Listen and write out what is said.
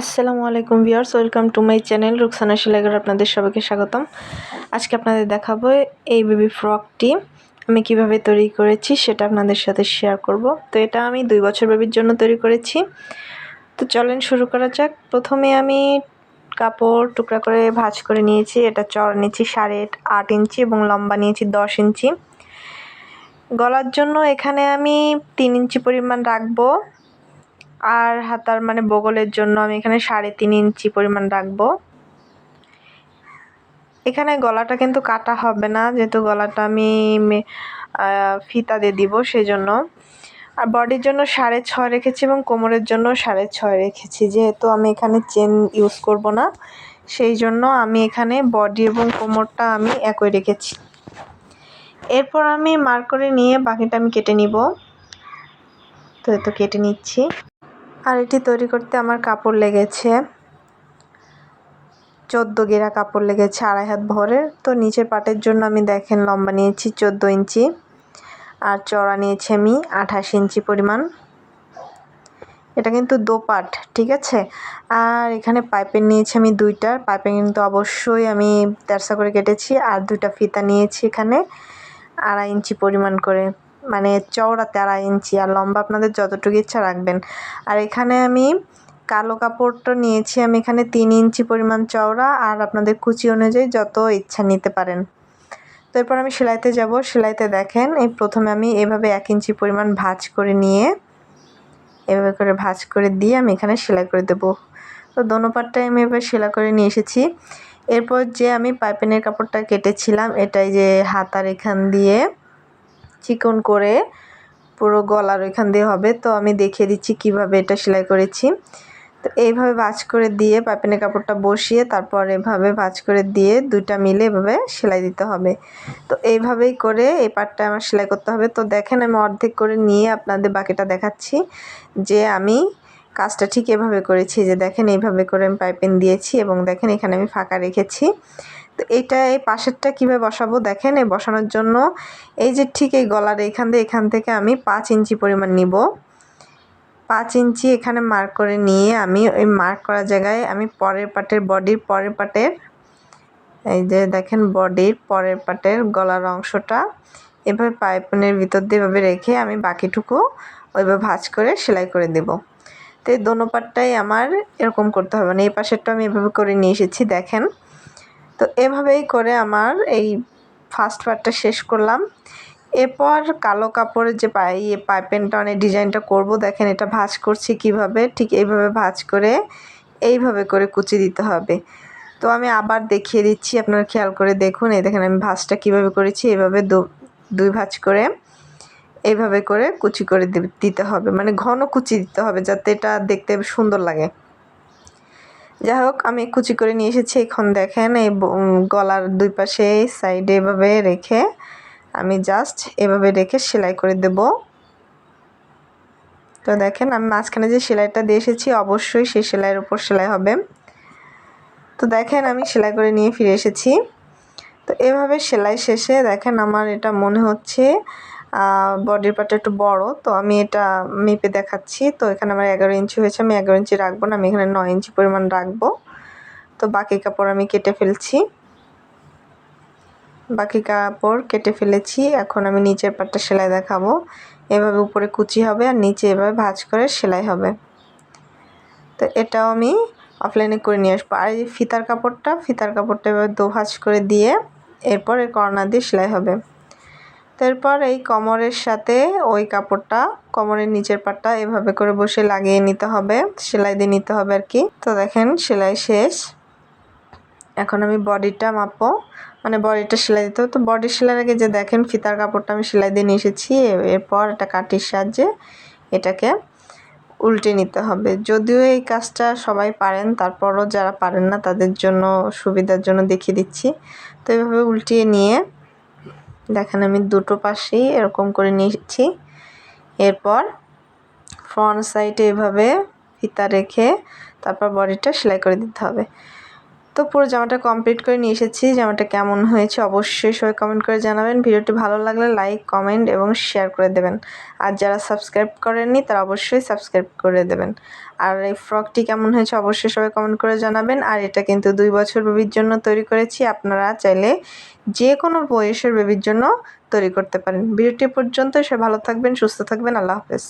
আসসালামু আলাইকুম viewers, welcome to my channel Ruksana Shilagar আপনাদের সবাইকে স্বাগতম। আজকে আপনাদের দেখাবো এই বেবি ফ্রকটি, আমি কীভাবে তৈরি করেছি সেটা আপনাদের সাথে শেয়ার করব। তো এটা আমি দুই বছর বেবির জন্য তৈরি করেছি। তো চলেন শুরু করা যাক। প্রথমে আমি কাপড় টুকরা করে ভাজ করে নিয়েছি। এটা চড় নিয়েছি সাড়ে আট ইঞ্চি এবং লম্বা নিয়েছি দশ ইঞ্চি। গলার জন্য এখানে আমি তিন ইঞ্চি পরিমাণ রাখব। আর হাতার মানে বগলের জন্য আমি এখানে সাড়ে তিন ইঞ্চি পরিমাণ রাখব। এখানে গলাটা কিন্তু কাটা হবে না, যেহেতু গলাটা আমি ফিতা দিয়ে দিব সেই জন্য আর বডির জন্য সাড়ে ছয় রেখেছি এবং কোমরের জন্য সাড়ে ছয় রেখেছি, যেহেতু আমি এখানে চেন ইউজ করব না, সেই জন্য আমি এখানে বডি এবং কোমরটা আমি একই রেখেছি। এরপর আমি মার করে নিয়ে বাকিটা আমি কেটে নিব। তো এতো কেটে নিচ্ছি। আর এটি তৈরি করতে আমার কাপড় লেগেছে। চোদ্দ গেরা কাপড় লেগেছে, আড়াই হাত ভরের। তো নিচের পাটের জন্য আমি দেখেন লম্বা নিয়েছি চোদ্দ ইঞ্চি আর চড়া নিয়েছি আমি আঠাশ ইঞ্চি পরিমাণ। এটা কিন্তু দোপাট, ঠিক আছে? আর এখানে পাইপের নিয়েছি আমি দুইটার পাইপে কিন্তু অবশ্যই আমি তেরসা করে কেটেছি আর দুইটা ফিতা নিয়েছি এখানে আড়াই ইঞ্চি পরিমাণ করে। মানে চওড়াতে আড়াই ইঞ্চি আর লম্বা আপনাদের যতটুকু ইচ্ছা রাখবেন। আর এখানে আমি কালো কাপড়টা নিয়েছি, আমি এখানে তিন ইঞ্চি পরিমাণ চওড়া আর আপনাদের কুচি অনুযায়ী যত ইচ্ছা নিতে পারেন। তো এরপর আমি সেলাইতে যাব। সেলাইতে দেখেন, এই প্রথমে আমি এভাবে এক ইঞ্চি পরিমাণ ভাজ করে নিয়ে, এভাবে করে ভাজ করে দিয়ে আমি এখানে সেলাই করে দেব। তো দোনো পাটটাই আমি এবার সেলাই করে নিয়ে এসেছি। এরপর যে আমি পাইপেনের কাপড়টা কেটেছিলাম, এটাই যে হাতার এখান দিয়ে চিকন করে পুরো গলার ওইখান দিয়ে হবে। তো আমি দেখিয়ে দিচ্ছি কীভাবে এটা সেলাই করেছি। তো এইভাবে ভাজ করে দিয়ে পাইপিনের কাপড়টা বসিয়ে তারপর এভাবে ভাজ করে দিয়ে দুইটা মিলে এভাবে সেলাই দিতে হবে। তো এইভাবেই করে এই পাটটা আমার সেলাই করতে হবে। তো দেখেন আমি অর্ধেক করে নিয়ে আপনাদের বাকিটা দেখাচ্ছি যে আমি কাজটা ঠিক এভাবে করেছি। যে দেখেন এইভাবে করে আমি পাইপিন দিয়েছি এবং দেখেন এখানে আমি ফাঁকা রেখেছি। তো এইটা এই পাশেরটা কীভাবে বসাবো? দেখেন, এই বসানোর জন্য এই যে ঠিক এই গলার এখান থেকে এখান থেকে আমি পাঁচ ইঞ্চি পরিমাণ নিব। পাঁচ ইঞ্চি এখানে মার্ক করে নিয়ে আমি ওই মার্ক করা জায়গায় আমি পরের পাটের বডির পরের পাটের, এই যে দেখেন বডির পরের পাটের গলার অংশটা এভাবে পাইপনের ভিতর দিয়ে এভাবে রেখে আমি বাকিটুকু ওইভাবে ভাজ করে সেলাই করে দেব। তো এই দোনো পাটটাই আমার এরকম করতে হবে না, এই পাশেরটা আমি এভাবে করে নিয়ে এসেছি, দেখেন। তো এভাবেই করে আমার এই ফার্স্ট পার্টটা শেষ করলাম। এরপর কালো কাপড়ের যে পাই পাইপেনটা অনেক ডিজাইনটা করব, দেখেন এটা ভাজ করছি কীভাবে, ঠিক এইভাবে ভাজ করে, এইভাবে করে কুচি দিতে হবে। তো আমি আবার দেখিয়ে দিচ্ছি, আপনারা খেয়াল করে দেখুন, এই দেখেন আমি ভাজটা কীভাবে করেছি এইভাবে দুই ভাজ করে এইভাবে করে কুচি করে দিতে হবে মানে ঘন কুচি দিতে হবে, যাতে এটা দেখতে সুন্দর লাগে। যাই হোক, আমি কুচি করে নিয়ে এসেছি এখন দেখেন, এই গলার দুই পাশে সাইডে এভাবে রেখে আমি জাস্ট এভাবে রেখে সেলাই করে দেব। তো দেখেন, আমি মাঝখানে যে সেলাইটা দিয়ে এসেছি, অবশ্যই সেই সেলাইয়ের উপর সেলাই হবে। তো দেখেন, আমি সেলাই করে নিয়ে ফিরে এসেছি। তো এভাবে সেলাই শেষে দেখেন, আমার এটা মনে হচ্ছে বডির পার্টটা একটু বড়, তো আমি এটা মেপে দেখাচ্ছি। তো এখানে আমার এগারো ইঞ্চি হয়েছে, আমি এগারো ইঞ্চি রাখব না, আমি এখানে নয় ইঞ্চি পরিমাণ রাখব। তো বাকি কাপড় আমি কেটে ফেলছি। বাকি কাপড় কেটে ফেলেছি, এখন আমি নিচের পাটটা সেলাই দেখাবো। এভাবে উপরে কুচি হবে আর নিচে এভাবে ভাজ করে সেলাই হবে। তো এটাও আমি অফলাইনে করে নিয়ে আসব। আর এই ফিতার কাপড়টা ফিতার কাপড়টা এভাবে দো ভাজ করে দিয়ে এরপর এই কর্নার দিয়ে সেলাই হবে। তারপর এই কোমরের সাথে ওই কাপড়টা, কোমরের নিচের পাটটা এভাবে করে বসে লাগিয়ে নিতে হবে, সেলাই দিয়ে নিতে হবে আর কি। তো দেখেন, সেলাই শেষ। এখন আমি বডিটা মাপো মানে বডিটা সেলাই দিতে হবে। তো বডি সেলাইয়ের আগে যে দেখেন, ফিতার কাপড়টা আমি সেলাই দিয়ে নিয়ে এসেছি। এরপর এটা কাটির সাহায্যে এটাকে উল্টে নিতে হবে। যদিও এই কাজটা সবাই পারেন, তারপরও যারা পারেন না, তাদের জন্য, সুবিধার জন্য দেখিয়ে দিচ্ছি। তো এইভাবে উল্টিয়ে নিয়ে দেখেন আমি দুটো পাশেই এরকম করে নিয়েছি। এরপর ফ্রন্ট সাইডে এভাবে ফিতা রেখে তারপর বডিটা সেলাই করে দিতে হবে। তো পুরো জামাটা কমপ্লিট করে নিয়ে এসেছি। জামাটা কেমন হয়েছে অবশ্যই সবাই কমেন্ট করে জানাবেন। ভিডিওটি ভালো লাগলে লাইক কমেন্ট এবং শেয়ার করে দেবেন। আর যারা সাবস্ক্রাইব করেননি, তারা অবশ্যই সাবস্ক্রাইব করে দেবেন। আর এই ফ্রকটি কেমন হয়েছে অবশ্যই সবাই কমেন্ট করে জানাবেন। আর এটা কিন্তু দুই বছর বেবির জন্য তৈরি করেছি। আপনারা চাইলে যে কোনো বয়সের বেবির জন্য তৈরি করতে পারেন। ভিডিওটি পর্যন্ত সে ভালো থাকবেন, সুস্থ থাকবেন। আল্লাহ হাফেজ।